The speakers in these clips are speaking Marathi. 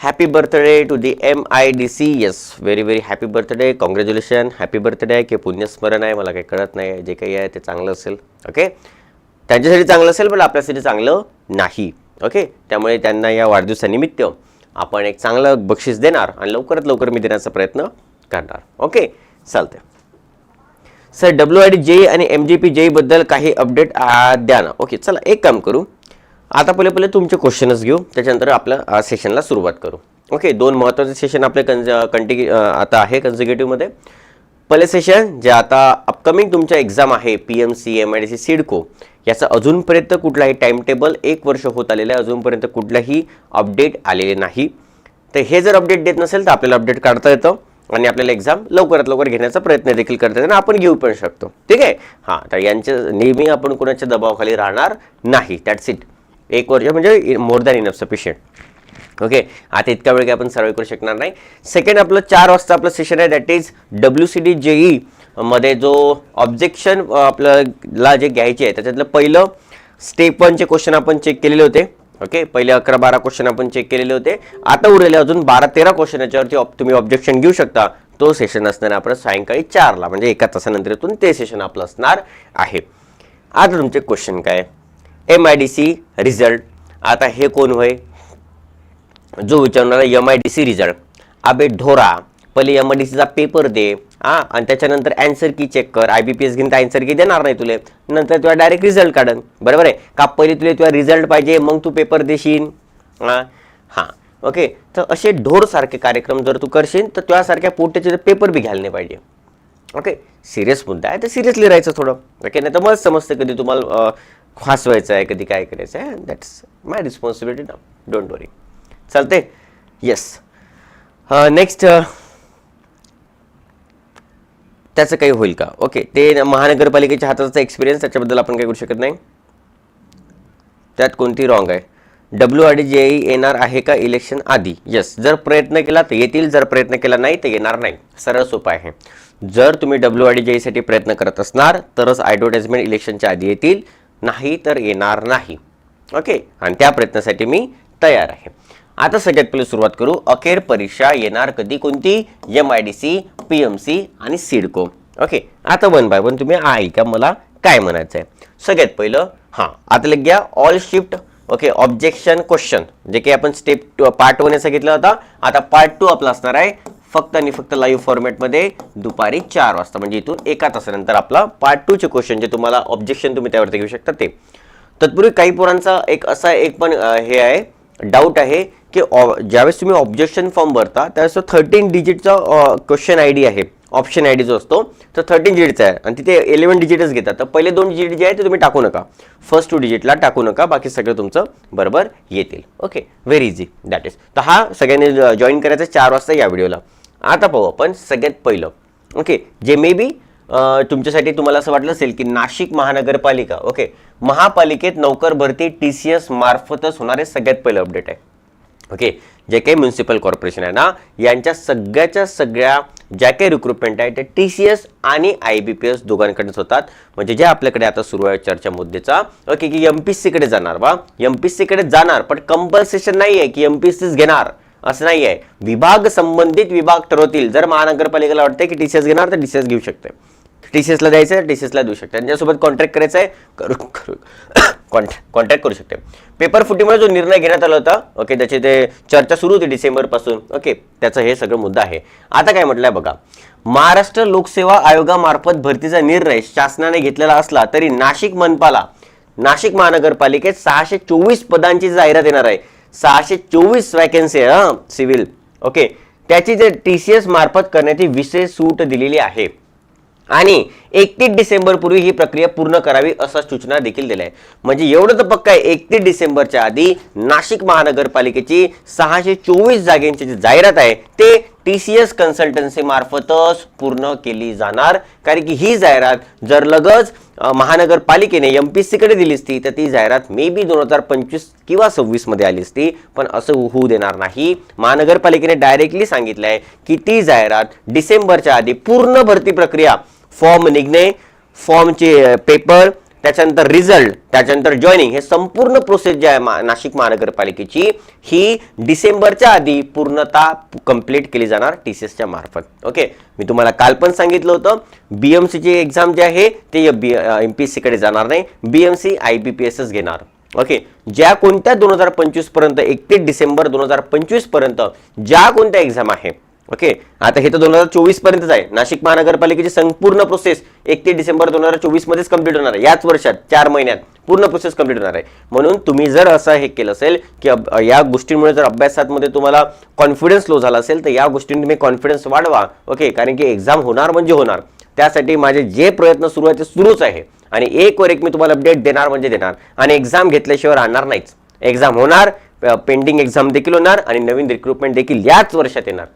happy birthday to the M I D C yes very very happy birthday congratulation happy birthday आहे की पुण्यस्मरण आहे मला काही कळत नाही. जे काही आहे ते चांगलं असेल. ओके त्यांच्यासाठी चांगलं असेल पण आपल्यासाठी चांगलं नाही. ओके त्यामुळे त्यांना या वाढदिवसानिमित्त आपण एक चांगलं बक्षीस देणार आणि लवकरात लवकर मी देण्याचा प्रयत्न करणार. ओके चालतंय. Sir W I D J आणि एम जी पी जेईबद्दल काही अपडेट द्या ना. ओके चला एक काम करू. आता पहिले पहिले तुमचे क्वेश्चनच घेऊ. त्याच्यानंतर आपल्या सेशनला सुरुवात करू. ओके दोन महत्त्वाचे सेशन आपले कन्ज कंटिन्यू आता आहे कन्झिक्युटिव्हमध्ये पहिले सेशन जे आता अपकमिंग तुमच्या एक्झाम आहे P M C M I D C CIDCO याचं अजूनपर्यंत कुठलाही टाईमटेबल एक वर्ष होत आलेलं आहे. अजूनपर्यंत कुठलाही अपडेट आलेले नाही. तर हे जर अपडेट देत नसेल तर आपल्याला अपडेट काढता येतं. आणि आपल्याला एक्झाम लवकरात लवकर घेण्याचा प्रयत्न देखील करता येतो आणि आपण घेऊ पण शकतो. ठीक आहे? हां तर यांचे नेहमी आपण कोणाच्या दबावाखाली राहणार नाही. दॅट्स इट एक वर्ष म्हणजे more than enough sufficient okay आता इतका वेळ काही आपण सर्वे करू शकणार नाही. सेकंड आपलं चार वाजता आपलं सेशन आहे that is W C D JE मध्ये जो ऑब्जेक्शन आपल्याला जे घ्यायचे आहे त्याच्यातलं पहिलं स्टेप वनचे क्वेश्चन आपण चेक केलेले होते. ओके पहिले अकरा बारा क्वेश्चन आपण चेक केलेले होते. आता उरलेले अजून बारा तेरा क्वेश्चन याच्यावरती तुम्ही ऑब्जेक्शन घेऊ शकता. तो सेशन असणार आपण आपलं सायंकाळी चारला म्हणजे एका तासानंतर ते सेशन आपलं असणार आहे. आता तुमचे क्वेश्चन काय? M I D C result आता हे कोण होय? जो विचारणारा M I D C result अबे ढोरा पहिले एम आय डी सीचा पेपर दे हा आणि त्याच्यानंतर अँसर की चेक कर. आय बी पी एस घेऊन तर अँसर की देणार नाही तुले. नंतर तुला डायरेक्ट रिझल्ट काढन. बरोबर आहे? का पहिले तुला तुला रिझल्ट पाहिजे मग तू पेपर देशील? हां हां. ओके? तर असे ढोरसारखे कार्यक्रम जर तू करशील तर त्यासारख्या पोटेचे पेपर बी घ्यायला नाही पाहिजे. ओके? सिरियस मुद्दा आहे. तर सिरियसली राहायचं थोडं. ओके? नाही तर मग समजतं कधी तुम्हाला खास व्हायचं आहे कधी काय करायचं आहे दॅट्स माय रिस्पॉन्सिबिलिटी ना डोंट वरी चालते येस नेक्स्ट त्याचं काही होईल का? ओके ते महानगरपालिकेच्या हाताचा एक्सपिरियन्स त्याच्याबद्दल आपण काही करू शकत नाही. त्यात कोणती रॉंग आहे? डब्ल्यू आर डी जे येणार आहे का इलेक्शन आधी? येस जर प्रयत्न केला तर येतील जर प्रयत्न केला नाही तर येणार नाही. सरळ सोपं आहे. जर तुम्ही डब्ल्यू आर डी जे साठी प्रयत्न करत असणार तरच ॲडव्हर्टाइजमेंट इलेक्शनच्या आधी येतील. नाही तर येणार नाही. ओके? आणि त्या प्रयत्नासाठी मी तयार आहे. आता सगळ्यात पहिले सुरुवात करू. अखेर परीक्षा येणार कधी? कोणती? M I D C P M C आणि सिडको ओके? आता वन बाय वन तुम्ही ऐका मला काय म्हणायचं आहे सगळ्यात पहिलं हां आता लग घ्या. All shift okay objection question जे काही आपण स्टेप टू पार्ट वन सांगितलं होता आता पार्ट टू आपला असणार आहे. फक्त आणि फक्त लाईव्ह फॉर्मॅटमध्ये दुपारी चार वाजता. म्हणजे इथून एका तासानंतर आपला पार्ट टूचे क्वेश्चन जे तुम्हाला ऑब्जेक्शन तुम्ही त्यावरती घेऊ शकता ते. तत्पूर्वी काही पोरांचा एक असा एक पण हे आहे डाऊट आहे की ऑ- ज्यावेळेस तुम्ही ऑब्जेक्शन फॉर्म भरता त्यावेळेस थर्टीन डिजिटचा क्वेश्चन आय डी आहे. ऑप्शन आय डी जो असतो तर थर्टीन डिजिटचा आहे. आणि तिथे इलेव्हन डिजिटच घेतात. तर पहिले दोन डिजिट जे आहे ते तुम्ही टाकू नका. फर्स्ट टू डिजिटला टाकू नका. बाकी सगळं तुमचं बरोबर येतील. Okay very easy that is तर हा सगळ्यांनी जॉईन करायचा चार वाजता या व्हिडिओला आता पाहू आपण सगळ्यात पहिलं. ओके जे मे बी तुमच्यासाठी तुम्हाला असं वाटलं असेल की नाशिक महानगरपालिका ओके महापालिकेत नोकर भरती टी सी एस मार्फतच होणारे सगळ्यात पहिलं अपडेट आहे. ओके जे काही म्युन्सिपल कॉर्पोरेशन आहे ना यांच्या सगळ्याच्या सगळ्या ज्या काही रिक्रुटमेंट आहे ते टी सी एस आणि आय बी पी एस दोघांकडेच होतात. म्हणजे जे आपल्याकडे आता सुरू आहे चर्चा मुद्द्याचा ओके की एम पी सीकडे जाणार बा. एम पी सीकडे जाणार पण कंपल्सेशन नाही आहे की एम पी सीच घेणार. असं नाही आहे विभाग संबंधित विभाग ठरवतील. जर महानगरपालिकेला वाटते की टी सी एस घेणार तर टी सी एस घेऊ शकते टी सी एसला द्यायचं आहे टी सी एसला देऊ शकते. त्यांच्यासोबत कॉन्ट्रॅक्ट करायचं आहे करू करू कॉन्टॅक्ट करू शकते. पेपर फुटीमुळे जो निर्णय घेण्यात आला होता ओके त्याची ते चर्चा सुरू होती डिसेंबरपासून ओके त्याचा हे सगळं मुद्दा आहे. आता काय म्हटलंय बघा महाराष्ट्र लोकसेवा आयोगामार्फत भरतीचा निर्णय शासनाने घेतलेला असला तरी नाशिक मनपाला नाशिक महानगरपालिकेत सहाशे चोवीस पदांची जाहिरात येणार आहे. सहाशे चोवीस वॅकन्सी आहे हा सिव्हिल ओके त्याची जे टी सी एस मार्फत करण्याची विशेष सूट दिलेली आहे. आणि एकतीस डिसेंबर पूर्वी ही प्रक्रिया पूर्ण करावी असा सूचना देखील दिल्या. आहे म्हणजे एवढं तर पक्का आहे एकतीस डिसेंबरच्या आधी नाशिक महानगरपालिकेची सहाशे चोवीस जागेंची जी जाहिरात आहे ते टी सी एस कन्सल्टन्सी मार्फतच पूर्ण केली जाणार. कारण की ही जाहिरात जर लगच महानगरपालिकेने एम पी कडे दिली असती तर ती जाहिरात मे बी दोन हजार पंचवीस किंवा सव्वीसमध्ये आली असती. पण असं होऊ देणार नाही. महानगरपालिकेने डायरेक्टली सांगितलं आहे की ती जाहिरात डिसेंबरच्या आधी पूर्ण भरती प्रक्रिया फॉर्म निघणे फॉर्मचे पेपर त्याच्यानंतर रिझल्ट त्याच्यानंतर जॉईनिंग हे संपूर्ण प्रोसेस जी आहे मा- नाशिक महानगरपालिकेची ही डिसेंबरच्या आधी पूर्णतः कंप्लीट केली जाणार टी सी एसच्या मार्फत. ओके मी तुम्हाला काल पण सांगितलं होतं बी एम सीची एक्झाम जी आहे ते बी एम पी एस सीकडे जाणार नाही. B M C I B P such घेणार. ओके ज्या कोणत्या दोन हजार पंचवीसपर्यंत एकतीस डिसेंबर दोन हजार पंचवीसपर्यंत ज्या कोणत्या एक्झाम आहे ओके आता हे तर दोन हजार चोवीस पर्यंतच आहे. नाशिक महानगरपालिकेची संपूर्ण प्रोसेस एकतीस डिसेंबर दोन हजार चोवीस मध्येच कंप्लीट होणार आहे. याच वर्षात चार महिन्यात पूर्ण प्रोसेस कंप्लीट होणार आहे. म्हणून तुम्ही जर असं हे केलं असेल की या गोष्टींमुळे जर अभ्यासामध्ये तुम्हाला कॉन्फिडन्स लो झाला असेल तर या गोष्टींनी तुम्ही कॉन्फिडन्स वाढवा. ओके कारण की एक्झाम होणार म्हणजे होणार. त्यासाठी माझे जे प्रयत्न सुरू आहे ते सुरूच आहे. आणि एक वर एक मी तुम्हाला अपडेट देणार म्हणजे देणार. आणि एक्झाम घेतल्याशिवाय राहणार नाहीच. एक्झाम होणार पेंडिंग एक्झाम देखील होणार आणि नवीन रिक्रुटमेंट देखील याच वर्षात येणार.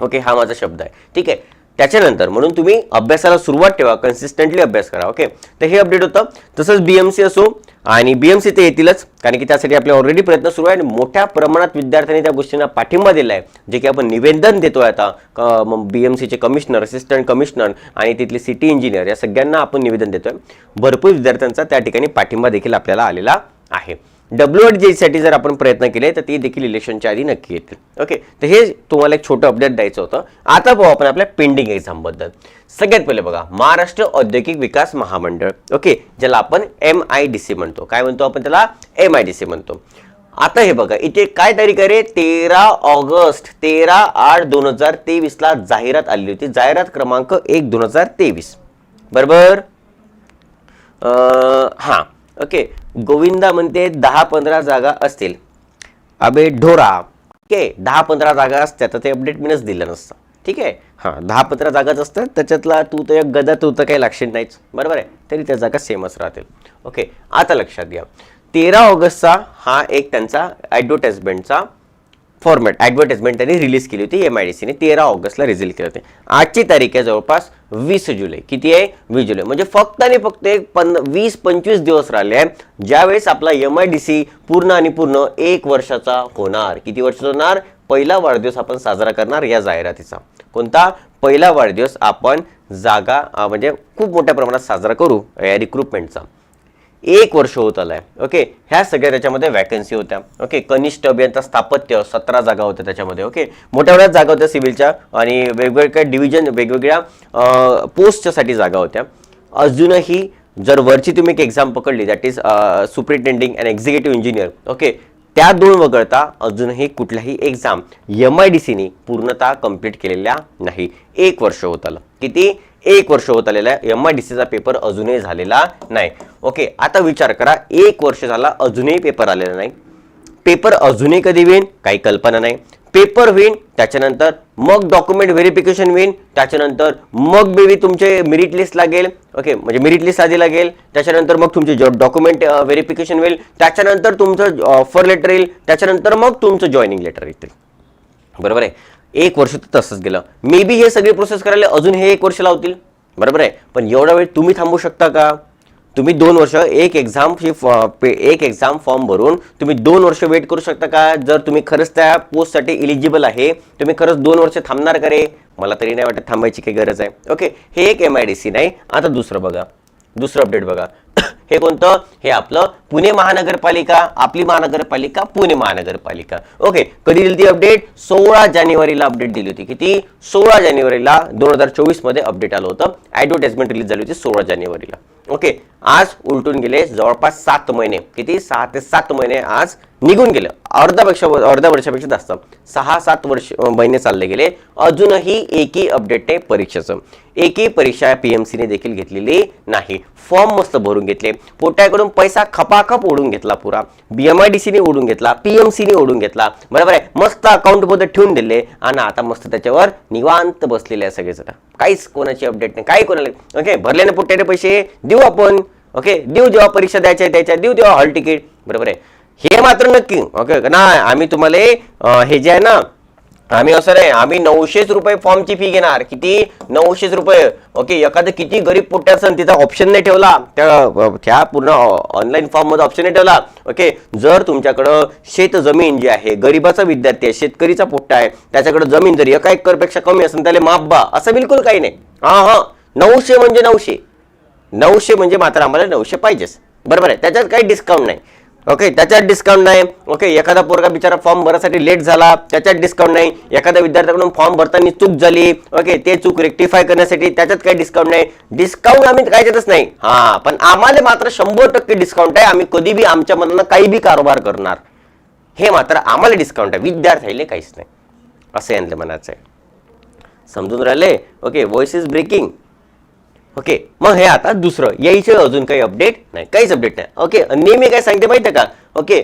ओके हा माझा शब्द आहे. ठीक आहे? त्याच्यानंतर म्हणून तुम्ही अभ्यासाला सुरुवात ठेवा कन्सिस्टंटली अभ्यास करा ओके? तर हे अपडेट होतं. तसंच बी एम सी असो आणि बी एम सी ते येतीलच कारण की त्यासाठी आपले ऑलरेडी प्रयत्न सुरू आहे आणि मोठ्या प्रमाणात विद्यार्थ्यांनी त्या गोष्टींना पाठिंबा दिला आहे जे की आपण निवेदन देतोय आता बी एम सीचे कमिशनर असिस्टंट कमिशनर आणि तिथले सिटी इंजिनियर या सगळ्यांना आपण निवेदन देतोय. भरपूर विद्यार्थ्यांचा त्या ठिकाणी पाठिंबा देखील आपल्याला आलेला आहे. डब्ल्यू एडसाठी जर आपण प्रयत्न केले तर ते देखील इलेक्शनच्या आधी नक्की येतील. ओके तर हे तुम्हाला एक छोटं अपडेट द्यायचं होतं. आता पाहू आपण आपल्या पेंडिंग एक्झामबद्दल सगळ्यात पहिले बघा महाराष्ट्र औद्योगिक विकास महामंडळ. ओके ज्याला आपण एम आय डी सी म्हणतो. काय म्हणतो आपण त्याला? एम आय डी सी म्हणतो. आता हे बघा इथे काय तारीख आहे रे तेरा ऑगस्ट तेरा आठ दोन हजार तेवीसला जाहिरात आलेली होती. जाहिरात क्रमांक एक दोन हजार तेवीस. बरोबर? हां. ओके गोविंदा म्हणते दहा पंधरा जागा असतील. अबे ढोरा. ओके दहा पंधरा जागा असत्या तर ते अपडेट मीनच दिलं नसतं. ठीक आहे? हां दहा पंधरा जागाच असतात त्याच्यातला तू तर एक गदा तू तर काही लागशील नाहीच. बरोबर आहे? तरी त्या जागा सेमच राहतील. ओके आता लक्षात घ्या. तेरा ऑगस्टचा हा एक त्यांचा ॲडव्हर्टाइजमेंटचा फॉर्मॅट ॲडव्हर्टाइजमेंट त्यांनी रिलीज केली होती एम आय डी सीने तेरा ऑगस्टला रिलीज केली होती. आजची तारीख आहे जवळपास वीस जुलै. किती आहे? वीस जुलै. म्हणजे फक्त आणि फक्त एक पन वीस पंचवीस दिवस राहिले आहे ज्यावेळेस आपला एम आय डी सी पूर्ण आणि पूर्ण एक वर्षाचा होणार. किती वर्षाचा होणार? पहिला वाढदिवस आपण साजरा करणार या जाहिरातीचा. कोणता? पहिला वाढदिवस आपण जागा म्हणजे खूप मोठ्या प्रमाणात साजरा करू या रिक्रुटमेंटचा एक वर्ष होत आलं आहे ओके ह्या सगळ्या त्याच्यामध्ये वॅकन्सी होत्या. ओके कनिष्ठ अभियंता स्थापत्य सतरा जागा होत्या त्याच्यामध्ये. ओके मोठ्या मोठ्या जागा होत्या सिव्हिलच्या आणि वेगवेगळ्या डिव्हिजन वेगवेगळ्या पोस्टच्यासाठी जागा होत्या. अजूनही जर वरची तुम्ही एक एक्झाम पकडली that is superintending and executive engineer okay त्या दोन वगळता अजूनही कुठल्याही एक्झाम एम आय डी सीनी पूर्णतः कंप्लीट केलेल्या नाही. एक वर्ष होत आलं. किती? एक वर्ष होत आलेलं आहे. एम आय डी सीचा पेपर अजूनही झालेला नाही. ओके आता विचार करा एक वर्ष झाला अजूनही पेपर आलेला नाही. पेपर अजूनही कधी होईल काही कल्पना नाही. पेपर होईल त्याच्यानंतर मग डॉक्युमेंट व्हेरिफिकेशन होईल त्याच्यानंतर मग बेबी तुमचे मेरिट लिस्ट लागेल. ओके म्हणजे मेरिट लिस्ट आधी लागेल त्याच्यानंतर मग तुमचे डॉक्युमेंट व्हेरिफिकेशन होईल त्याच्यानंतर तुमचं ऑफर लेटर येईल त्याच्यानंतर मग तुमचं जॉईनिंग लेटर येतील. बरोबर आहे? एक वर्ष तर तसंच गेलं. मे बी हे सगळे प्रोसेस करायला अजून हे एक वर्ष लावतील. बरोबर आहे? पण एवढा वेळ तुम्ही थांबू शकता का? तुम्ही दोन वर्ष एक एक्झाम एक एक्झाम फॉर्म भरून तुम्ही दोन वर्ष वेट करू शकता का? जर तुम्ही खरंच त्या पोस्टसाठी इलिजिबल आहे तुम्ही खरंच दोन वर्ष थांबणार का रे? मला तरी नाही वाटत थांबायची काही गरज आहे. ओके हे एक एम आय डी सी नाही? आता दुसरं बघा. दुसरं अपडेट बघा. हे कोणतं? हे आपलं पुणे महानगरपालिका आपली महानगरपालिका पुणे महानगरपालिका. ओके कधी दिली ती अपडेट सोळा जानेवारीला अपडेट दिली होती. किती? सोळा जानेवारीला दोन हजार चोवीसमध्ये अपडेट आलं होतं. ऍडव्हर्टाइजमेंट रिलीज झाली होती सोळा जानेवारीला. ओके आज उलटून गेले जवळपास सात महिने. किती? सहा ते सात महिने आज निघून गेलं. अर्ध्यापेक्षा अर्ध्या वर्षापेक्षा जास्त. सहा सात वर्ष महिने चालले गेले. अजूनही एकही अपडेट नाही परीक्षेचं. एकही परीक्षा पी एम सीने देखील घेतलेली नाही. फॉर्म मस्त भरून घेतले. पोट्याकडून पैसा खपाखप ओढून घेतला पुरा. बी एम आय डी सीने ओढून घेतला. पी एम सीने ओढून घेतला. बरोबर आहे? मस्त अकाउंटमध्ये ठेवून दिले. आणि आता मस्त त्याच्यावर निवांत बसलेले आहे सगळेजण. काहीच कोणाची अपडेट नाही. काही कोणाला ओके भरल्याने पोट्याने पैसे देऊ आपण. ओके देऊ जेव्हा परीक्षा द्यायच्या त्याच्या देऊ देवा हॉल तिकीट बरोबर आहे? हे मात्र नक्की. ओके नाही आम्ही तुम्हाला हे जे आहे ना आम्ही असं नाही आम्ही नऊशेच रुपये फॉर्मची फी घेणार. किती? नऊशेच रुपये. ओके एखादं किती गरीब पोट्या असेल तिचा ऑप्शन नाही ठेवला त्या त्या पूर्ण ऑनलाईन फॉर्ममध्ये ऑप्शन नाही ठेवला. ओके जर तुमच्याकडं शेत जमीन जी आहे गरीबाचा विद्यार्थी आहे शेतकरीचा पोट्टा आहे त्याच्याकडे जमीन जर एका एकरपेक्षा कमी असेल त्याला माप बा. असं बिलकुल काही नाही. हा हा. नऊशे म्हणजे नऊशे. नऊशे म्हणजे मात्र आम्हाला नऊशे पाहिजेच. बरोबर आहे. त्याच्यात काही डिस्काउंट नाही. ओके त्याच्यात डिस्काउंट नाही. ओके एखादा पोरगा बिचारा फॉर्म भरासाठी लेट झाला त्याच्यात डिस्काउंट नाही. एखाद्या विद्यार्थ्याकडून फॉर्म भरताना चूक झाली ओके ते चूक रेक्टिफाय करण्यासाठी त्याच्यात काही डिस्काउंट नाही. डिस्काउंट आम्ही काय देतच नाही. हा पण आम्हाला मात्र शंभर टक्के डिस्काउंट आहे. आम्ही कधी बी आमच्या मनानं काही बी कारभार करणार. हे मात्र आम्हाला डिस्काउंट आहे. विद्यार्थ्याला काहीच नाही. असं यांचं म्हणायचं आहे समजून राहिले? Okay voice is breaking okay मग हे आता दुसरं. यायचं अजून काही अपडेट नाही काहीच अपडेट नाही. ओके नेहमी काय सांगते माहिती आहे का ओके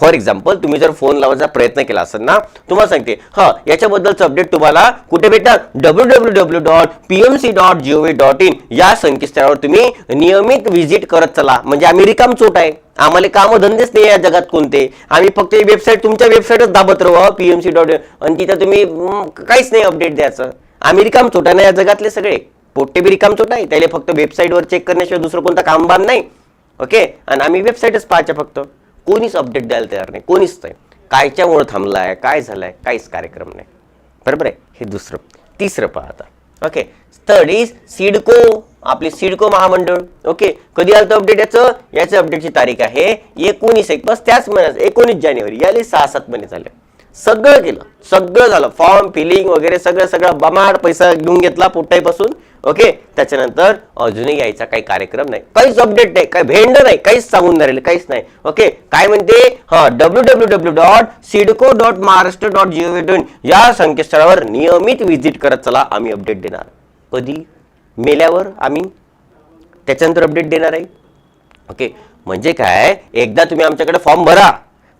फॉर एक्झाम्पल तुम्ही जर फोन लावायचा प्रयत्न केला असेल ना तुम्हाला सांगते. हा याच्याबद्दलचं अपडेट तुम्हाला कुठे भेटतात W W W dot P M C dot G O V dot in या संकेतस्थळावर तुम्ही नियमित व्हिजिट करत चला. म्हणजे आम्ही रिकाम चोट आहे. आम्हाला कामं धंदेच नाही या जगात कोणते. आम्ही फक्त वेबसाईट तुमच्या वेबसाईटच दाबत राहू पी एम सी डॉट आणि तिथं तुम्ही काहीच नाही अपडेट द्यायचं. आम्ही रिकाम चोट आहे ना या जगातले सगळे. पोट्टे बी रिकाम चोट आहे. त्याला फक्त वेबसाईटवर चेक करण्याशिवाय दुसरं कोणतं काम बाम नाही. ओके आणि आम्ही वेबसाईटच पाहायच्या फक्त. कोणीच अपडेट द्यायला तयार नाही. कोणीच नाही. कायच्यामुळं थांबलाय? काय झालंय? काहीच कार्यक्रम नाही. बरोबर आहे? हे दुसरं. तिसरं पहा आता ओके थर्ड इज सिडको आपली सिडको महामंडळ. ओके कधी आलं तर अपडेट याचं? याचं अपडेटची तारीख आहे एकोणीस एक. बस त्याच महिन्यात एकोणीस जानेवारी. याले सहा सात महिने झाले. सगळं केलं. सगळं झालं. फॉर्म फिलिंग वगैरे सगळं सगळं बमाड पैसा घेऊन घेतला पोट्टाईपासून. ओके त्याच्यानंतर अजूनही यायचा काही कार्यक्रम नाही. काहीच अपडेट नाही. काही भेंड नाही. काहीच सांगून नाही राहिले, काहीच नाही. ओके काय म्हणते? हा W W W dot CIDCO dot Maharashtra dot GOV dot या संकेतस्थळावर नियमित व्हिजिट करत चला. आम्ही अपडेट देणार. कधी? मेल्यावर आम्ही. त्याच्यानंतर अपडेट देणार आहे. ओके म्हणजे काय? एकदा तुम्ही आमच्याकडे फॉर्म भरा.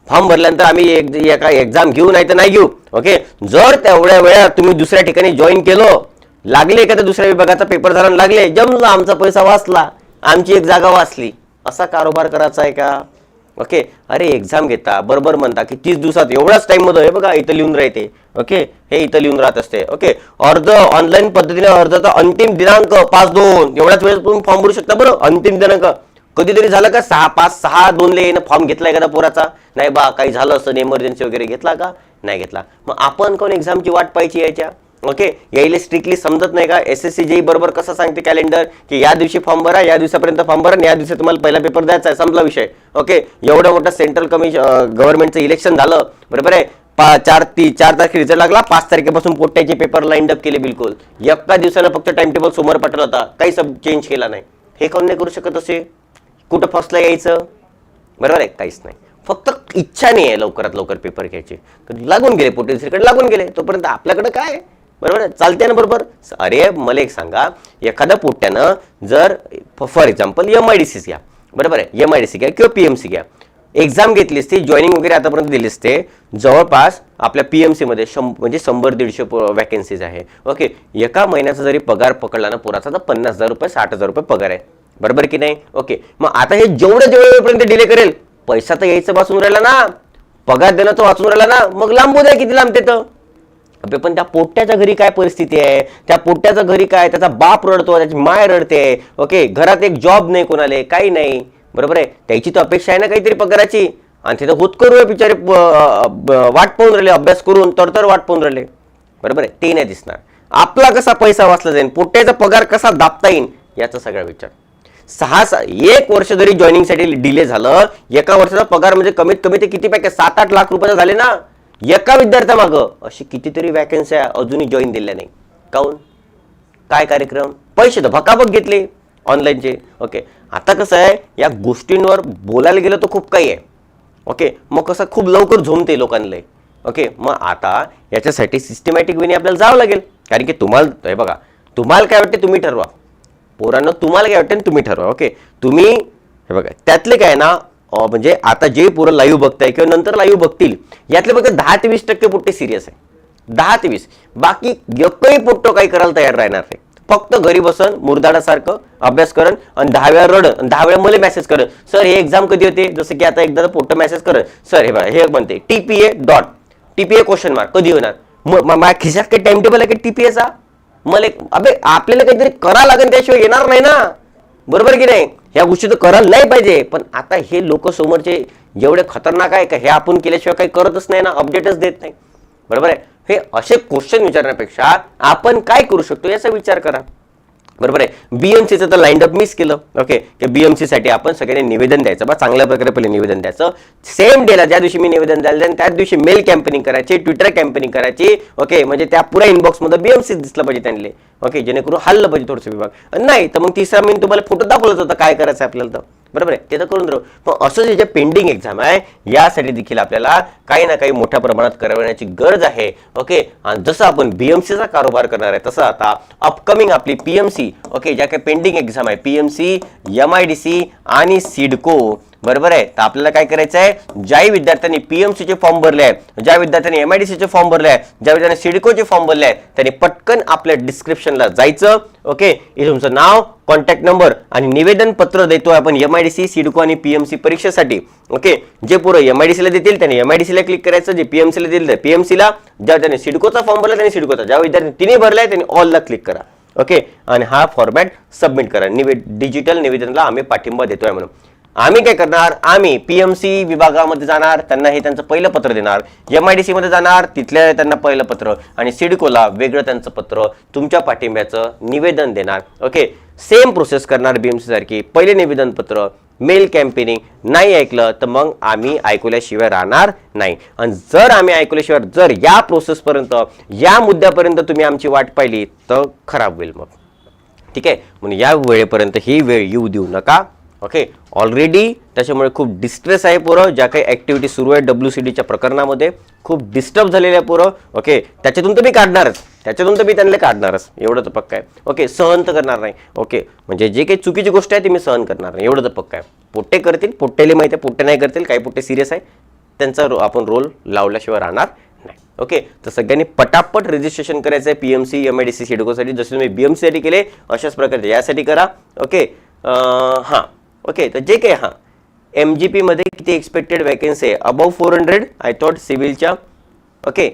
फॉर्म भरल्यानंतर आम्ही एक एका एक्झाम घेऊ नाही तर नाही घेऊ. ओके जर तेवढ्या वेळात तुम्ही दुसऱ्या ठिकाणी जॉईन केलं लागले एखाद्या दुसऱ्या विभागाचा पेपर झाला लागले जमलं आमचा पैसा वाचला आमची एक जागा वाचली. असा कारोबार करायचा आहे का? ओके अरे एक्झाम घेता बरोबर म्हणता की तीस दिवसात एवढाच टाइममध्ये हे बघा इथं लिहून राहते. ओके हे इथं लिहून राहत असते. ओके अर्ज ऑनलाईन पद्धतीने अर्जाचा अंतिम दिनांक पाच दोन. एवढ्याच वेळेस तुम्ही फॉर्म भरू शकता. बरं अंतिम दिनांक. कधीतरी झालं का? सहा पाच सहा दोन येणं फॉर्म घेतला एखादा पोराचा? नाही बा काही झालं असं इमर्जन्सी वगैरे घेतला का? नाही घेतला. मग आपण कोण एक्झामची वाट पाहिजे यायच्या ओके यायला स्ट्रिक्टली समजत नाही का? एस एस सी जेई बरोबर कसं सांगते कॅलेंडर की या दिवशी फॉर्म भरा या दिवसापर्यंत फॉर्म भरा आणि या दिवशी तुम्हाला पहिला पेपर द्यायचा आहे. संपला विषय. ओके एवढं मोठं सेंट्रल कमिशन गव्हर्नमेंटचं इलेक्शन झालं. बरोबर आहे? पा चार ती चार तारखे रिझल्ट लागला. पाच तारखेपासून पोट्याचे पेपर लाईन अप केले बिलकुल. एका दिवसानं फक्त टाइम टेबल समोर पाठवला होता. काही सब चेंज केला नाही. हे कोण नाही करू शकत असे? कुठं फर्स्टला यायचं? बरोबर आहे? काहीच नाही. फक्त इच्छा नाही आहे लवकरात लवकर पेपर घ्यायची. तर लागून गेले पोटेन्शियलकडे लागून गेले. तोपर्यंत आपल्याकडे काय बरोबर आहे? चालते ना बरोबर? अरे मला एक सांगा. एखाद्या पोट्यानं जर for example M I D C घ्या. बरोबर आहे? एम आय डी सी घ्या किंवा पी एम सी घ्या. एक्झाम घेतली असती जॉईनिंग वगैरे आतापर्यंत दिली असते. जवळपास आपल्या पी एम सीमध्ये शं म्हणजे शंभर दीडशे वॅकन्सीज आहे. ओके एका महिन्याचा जरी पगार पकडला ना पुराचा तर पन्नास हजार रुपये साठ हजार रुपये पगार आहे. बरोबर की नाही? ओके मग आता हे जेवढं जेवढं वेळपर्यंत डिले करेल पैसा तर यायचं वाचून राहिला ना. पगार देणं तर वाचून राहिला ना. मग लांबू द्या किती लांबते तर. अबे पण त्या पोट्याच्या घरी काय परिस्थिती आहे? त्या पोट्याच्या घरी काय? त्याचा बाप रडतो त्याची माय रडते. ओके घरात एक जॉब नाही कोणाले काही नाही. बरोबर आहे? त्याची तर अपेक्षा आहे ना काहीतरी पगाराची. आणि तिथं होत करू बिचारे वाट पाहून राहिले अभ्यास करून तर तर वाट पाहून राहिले. बरोबर आहे? ते नाही दिसणार. आपला कसा पैसा वाचला जाईल पोट्याचा पगार कसा दाबता येईल याचा सगळा विचार. सहा एक वर्ष जरी जॉईनिंगसाठी डिले झालं एका वर्षाचा पगार म्हणजे कमीत कमी ते किती पॅकेज सात आठ लाख रुपयाचा झाले ना? एका विद्यार्थ्यामागं अशी कितीतरी वॅकन्सी अजूनही जॉईन दिल्या नाही. काऊन? काय कार्यक्रम? पैसे तर भकाभक घेतले ऑनलाईनचे ओके आता कसं आहे या गोष्टींवर बोलायला गेलं तर खूप काही आहे. ओके मग कसं खूप लवकर झोमते लोकांना ओके मग आता याच्यासाठी सिस्टमॅटिक वेने आपल्याला जावं लागेल. कारण की तुम्हाला हे बघा तुम्हाला काय वाटते तुम्ही ठरवा. पोरांना तुम्हाला काय वाटतं तुम्ही ठरवा ओके तुम्ही हे बघा त्यातले काय ना म्हणजे आता जे पोरं लाईव्ह बघताय किंवा नंतर लाईव्ह बघतील यातले बघा दहा ते वीस टक्के पोट्टे सिरियस आहे. दहा ते वीस. बाकी एकही पोट्टो काही करायला तयार राहणार नाही. फक्त घरी बसन मुरदाडासारखं अभ्यास करण आणि दहा वेळा रड दहा वेळा मला मेसेज करत सर हे एक्झाम कधी होते? जसं की आता एकदा पोट्ट मेसेज करत सर हे बघा हे म्हणते TPA dot TPA question mark कधी होणार? मग माझ्या खिशात काही टाइम टेबल आहे की? टीपीएचा मला एक- अबे आपल्याला काहीतरी करा लागेल त्याशिवाय येणार नाही ना. बरोबर की नाही? ह्या गोष्टी तर करायला नाही पाहिजे. पण आता हे लोक समोरचे एवढे खतरनाक आहे का हे आपण केल्याशिवाय काही करतच नाही ना अपडेटच देत नाही. बरोबर आहे? हे असे क्वेश्चन विचारण्यापेक्षा आपण काय करू शकतो याचा विचार करा. बरोबर आहे? बीएमसीचं तर लाईन अप मिस केलं. ओके की बीएमसी साठी आपण सगळ्यांनी निवेदन द्यायचं. बा चांगल्या प्रकारे पहिले निवेदन द्यायचं. सेम डेला ज्या दिवशी मी निवेदन द्यायला त्याच दिवशी मेल कॅम्पेनिंग करायची ट्विटर कॅम्पेनिंग करायची. ओके म्हणजे त्या पुऱ्या इनबॉक्समध्ये बीएमसी दिसलं पाहिजे त्यांनी ओके जेणेकरून हल्लं पाहिजे थोडंसं विभाग. नाही तर मग तिसरा मी तुम्हाला फोटो दाखवलं होतं काय करायचं आपल्याला तर. बरोबर आहे? ते तर करून राहू पण असं जे जे पेंडिंग एक्झाम आहे यासाठी देखील आपल्याला काही ना काही मोठ्या प्रमाणात करवण्याची गरज आहे. ओके आणि जसं आपण बीएमसीचा कारोबार करणार आहे तसं आता अपकमिंग आपली पीएमसी ओके ज्या काही पेंडिंग एक्झाम आहे PMC M I D C आणि सिडको बरोबर आहे तर आपल्याला काय करायचं आहे ज्याही विद्यार्थ्यांनी पी एम सीचे फॉर्म भरले आहे ज्या विद्यार्थ्यांनी एम आय डी सीचे फॉर्म भरले आहे ज्या विद्यार्थ्यांनी सिडकोचे फॉर्म भरले आहे त्यांनी पटकन आपल्या डिस्क्रिप्शनला जायचं ओके हे तुमचं नाव कॉन्टॅक्ट नंबर आणि निवेदन पत्र देतोय आपण M I D C CIDCO आणि पीएमसी परीक्षेसाठी ओके जे पुरं एम आय डी सीला देतील त्यांनी एम आय डी सीला क्लिक करायचं जे पीएमसीला देतील पी एम सीला ज्या त्यांनी सिडकोचा फॉर्म भरला त्यांनी सिडकोचा ज्या विद्यार्थ्यांनी तिन्ही भरलाय त्यांनी ऑलला क्लिक करा ओके? आणि हा फॉर्मॅट सबमिट करा. निवे डिजिटल निवेदनला आम्ही पाठिंबा देतोय म्हणून. आम्ही काय करणार? आम्ही पीएमसी विभागामध्ये जाणार त्यांना हे त्यांचं पहिलं पत्र देणार. एम आय डी सी मध्ये जाणार तिथल्या त्यांना पहिलं पत्र. आणि सिडकोला वेगळं त्यांचं पत्र तुमच्या पाठिंब्याचं निवेदन देणार. ओके? सेम प्रोसेस करणार बीएमसी सारखी. पहिले निवेदन पत्र मेल कॅम्पेनिंग नाही ऐकलं तर मग आम्ही ऐकल्याशिवाय राहणार नाही. आणि जर आम्ही ऐकल्याशिवाय जर या प्रोसेसपर्यंत या मुद्द्यापर्यंत तुम्ही आमची वाट पाहिली तर खराब होईल मग. ठीक आहे? म्हणून या वेळेपर्यंत ही वेळ येऊ देऊ नका. ओके ऑलरेडी त्याच्यामुळे खूप डिस्ट्रेस आहे पोरं ज्या काही ॲक्टिव्हिटी सुरू आहे डब्ल्यू सी डीच्या प्रकरणामध्ये. खूप डिस्टर्ब झालेले आहे पोरं. ओके त्याच्यातून तर मी काढणारच. त्याच्यातून तर मी त्यांना काढणारच. एवढं तर पक्का आहे. ओके सहन तर करणार नाही. ओके म्हणजे जे काही चुकीची गोष्ट आहे ती मी सहन करणार नाही. एवढं तर पक्का आहे. पोट्टे करतील पोट्टेले माहिती आहे पोट्टे नाही करतील काही पोट्टे सिरियस आहे. त्यांचा रो आपण रोल लावल्याशिवाय राहणार नाही. ओके तर सगळ्यांनी पटापट रजिस्ट्रेशन करायचं आहे P M C M I D C सिडकोसाठी जसे तुम्ही बी एम सीसाठी केले अशाच प्रकारे यासाठी करा. ओके हां. ओके तर जे काही हां. एम जी पीमध्ये किती एक्सपेक्टेड वॅकन्सी आहे? Above four hundred I thought सिव्हिलच्या. Okay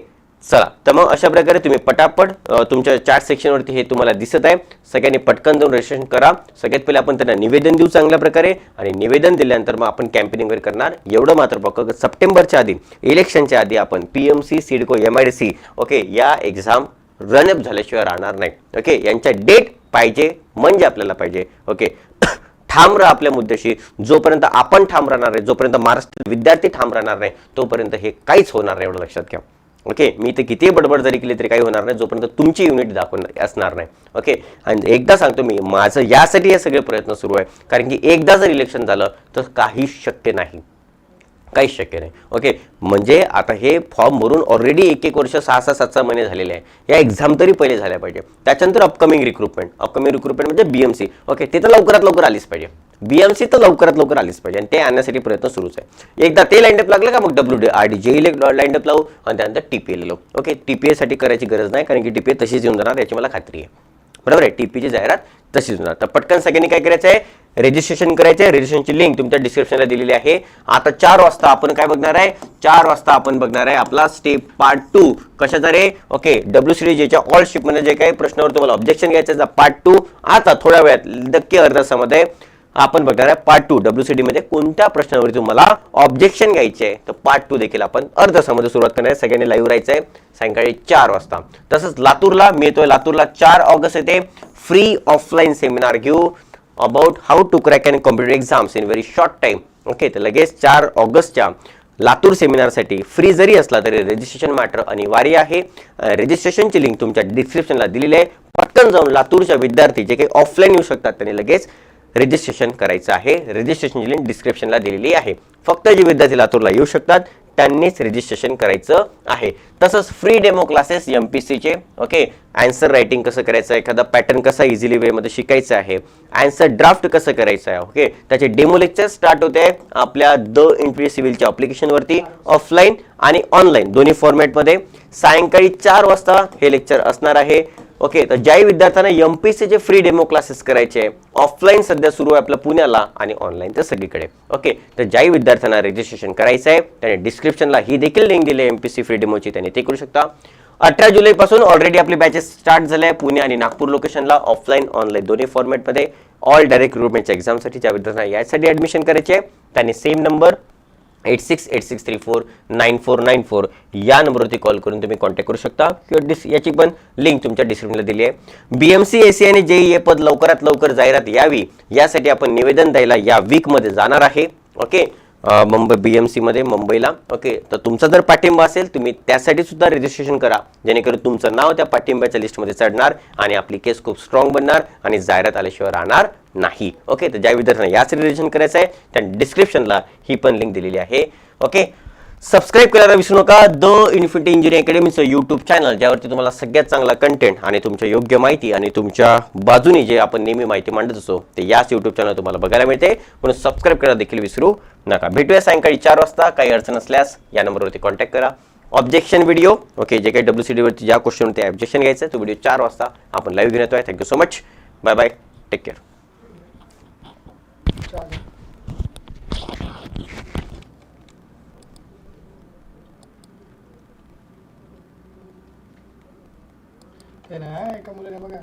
चला तर मग अशा प्रकारे तुम्ही पटापट तुमच्या चार्ट सेक्शनवरती हे तुम्हाला दिसत आहे. सगळ्यांनी पटकन जाऊन रजिस्ट्रेशन करा. सगळ्यात पहिले आपण त्यांना निवेदन देऊ चांगल्या प्रकारे. आणि निवेदन दिल्यानंतर मग आपण कॅम्पेनिंग वगैरे करणार. एवढं मात्र पक्क सप्टेंबरच्या आधी इलेक्शनच्या आधी आपण P M C CIDCO M I D C okay या एक्झाम रनअप झाल्याशिवाय राहणार नाही. ओके यांच्या डेट पाहिजे म्हणजे आपल्याला पाहिजे. ओके ठाम राहा आपल्या मुद्द्याशी. जोपर्यंत आपण ठाम राहणार आहे जोपर्यंत महाराष्ट्र विद्यार्थी ठाम राहणार नाही तोपर्यंत हे काहीच होणार नाही एवढं लक्षात घ्या. ओके? मी इथे किती बडबड जरी केली तरी काही होणार नाही. जोपर्यंत तुमची युनिट दाखवणार असणार नाही. ओके? आणि एकदा सांगतो मी माझं यासाठी हे सगळे प्रयत्न सुरू आहे. कारण की एकदा जर इलेक्शन झालं तर काहीच शक्य नाही. काहीच शक्य नाही. ओके म्हणजे आता हे फॉर्म भरून ऑलरेडी एक एक वर्ष सहा सहा सात सहा महिने झालेले आहे. या एक्झाम तरी पहिले झाल्या पाहिजे. त्याच्यानंतर अपकमिंग रिक्रुटमेंट अपकमिंग रिक्रुटमेंट म्हणजे बीएमसी ओके ते तर लवकरात लवकर आलीच पाहिजे. बीएमसी तर लवकरात लवकर आलीच पाहिजे आणि ते आणण्यासाठी प्रयत्न सुरूच आहे. एकदा ते लाईनअप लागलं का मग W D R D J lineup लावू आणि त्यानंतर टी पी ए लावू. ओके टी पी साठी करायची गरज नाही कारण की टी पी ए तशीच येऊन जाणार याची मला खात्री आहे. बरोबर आहे? टी पीची जाहिरात तशीच होणार. तर पटकन सगळ्यांनी काय करायचं आहे? रजिस्ट्रेशन करायचं आहे. रजिस्ट्रेशनची लिंक तुमच्या डिस्क्रिप्शनला दिलेली आहे. आता चार वाजता आपण काय बघणार आहे? चार वाजता आपण बघणार आहे आपला स्टेप पार्ट टू कशाचा रे? ओके डब्ल्यू सी जेच्या ऑल शिपमध्ये जे काही प्रश्नावर तुम्हाला ऑब्जेक्शन घ्यायचं पार्ट टू आता थोड्या वेळात नक्की अर्ध्या तासामध्ये आपण बघणार आहे पार्ट टू डब्ल्यू सी मध्ये कोणत्या प्रश्नावरती तुम्हाला ऑब्जेक्शन घ्यायचे आहे? तर पार्ट टू देखील आपण अर्ध्या सुरुवात करणार आहे. सगळ्यांनी लाईव्ह राहायचं आहे. सायंकाळी चार वाजता. तसंच लातूरला मी येतोय लातूरला. चार ऑगस्ट येते. फ्री ऑफलाईन सेमिनार घेऊ. About how to crack and computer exams in very short time okay तर लगेच चार ऑगस्टच्या लातूर सेमिनारसाठी फ्री जरी असला तरी रजिस्ट्रेशन मात्र अनिवार्य आहे. रजिस्ट्रेशनची लिंक तुमच्या डिस्क्रिप्शनला दिलेली आहे. पटकन जाऊन लातूरच्या विद्यार्थी जे काही ऑफलाईन येऊ शकतात त्यांनी लगेच रजिस्ट्रेशन करायचं आहे. रजिस्ट्रेशनची लिंक डिस्क्रिप्शनला दिलेली आहे. फक्त जे विद्यार्थी लातूरला येऊ शकतात त्यांनीच रजिस्ट्रेशन करायचं आहे. तसंच free demo classes M P सीचे ओके ॲन्सर रायटिंग कसं करायचं आहे एखादा पॅटर्न कसा इझिली वेमध्ये शिकायचा आहे. ॲन्सर ड्राफ्ट कसं करायचं आहे ओके त्याचे डेमो लेक्चर स्टार्ट होते आपल्या द इंटरव्ह्यू सिव्हिलच्या अप्लिकेशनवरती ऑफलाईन आणि ऑनलाईन दोन्ही फॉर्मॅटमध्ये सायंकाळी चार वाजता हे लेक्चर असणार आहे. ओके तर ज्याही विद्यार्थ्यांना एम पी सीचे फ्री डेमो क्लासेस करायचे ऑफलाईन सध्या सुरू आहे आपल्या पुण्याला आणि ऑनलाईन तर सगळीकडे. ओके तर ज्याही विद्यार्थ्यांना रजिस्ट्रेशन करायचं आहे त्याने डिस्क्रिप्शनला ही देखील लिंक दिली आहे एम पी सी फ्री डेमोची त्यांनी ते करू शकता. अठरा जुलैपासून ऑलरेडी आपले बॅचेस स्टार्ट झाले आहे पुणे आणि नागपूर लोकेशनला ऑफलाईन ऑनलाईन दोन्ही फॉर्मॅटमध्ये ऑल डायरेक्ट रिक्रुटमेंटच्या एक्झामसाठी ज्या विद्यार्थ्यांना यासाठी ॲडमिशन करायचे आहे त्यांनी same number eight six eight six three four nine four nine four या नंबरवरती कॉल करून तुम्ही कॉन्टॅक्ट करू शकता. किंवा डिस याची पण लिंक तुमच्या डिस्क्रिप्शनला दिली आहे. B M C A C आणि जेई ए पद लवकरात लवकर जाहिरात यावी. यासाठी आपण निवेदन द्यायला या वीकमध्ये जाणार आहे. ओके मुंबई बी एम सीमध्ये मुंबईला. ओके तर तुमचा जर पाठिंबा असेल तुम्ही त्यासाठी सुद्धा रजिस्ट्रेशन करा. जेणेकरून तुमचं नाव त्या पाठिंब्याच्या लिस्टमध्ये चढणार आणि आपली केस खूप स्ट्रॉंग बनणार आणि जाहिरात आल्याशिवाय राहणार नाही. ओके तर ज्या विद्यार्थ्यांना याच रजिस्ट्रेशन करायचं आहे त्या डिस्क्रिप्शनला ही पण लिंक दिलेली आहे. ओके सबस्क्राईब करायला विसरू नका. द इन्फिनिटी इंजिनिअरिंग अकॅडमीचं यूट्यूब चॅनल ज्यावरती तुम्हाला सगळ्यात चांगला कंटेंट आणि तुमच्या योग्य माहिती आणि तुमच्या बाजूने जे आपण नेहमी माहिती मांडत असतो ते याच यूट्यूब चॅनल तुम्हाला बघायला मिळते. म्हणून सबस्क्राईब करायला देखील विसरू नका. भेटूया सायंकाळी चार वाजता. काही अडचण असल्यास या नंबरवरती कॉन्टॅक्ट करा. ऑब्जेक्शन व्हिडिओ ओके जे काही डब्ल्यू सी डीवरती ज्या क्वेश्चनवरती ऑब्जेक्शन घ्यायचं आहे तो व्हिडिओ चार वाजता आपण लाईव्ह घेऊन आहे thank you so much bye bye take care ते नाही एका मुलीने बघा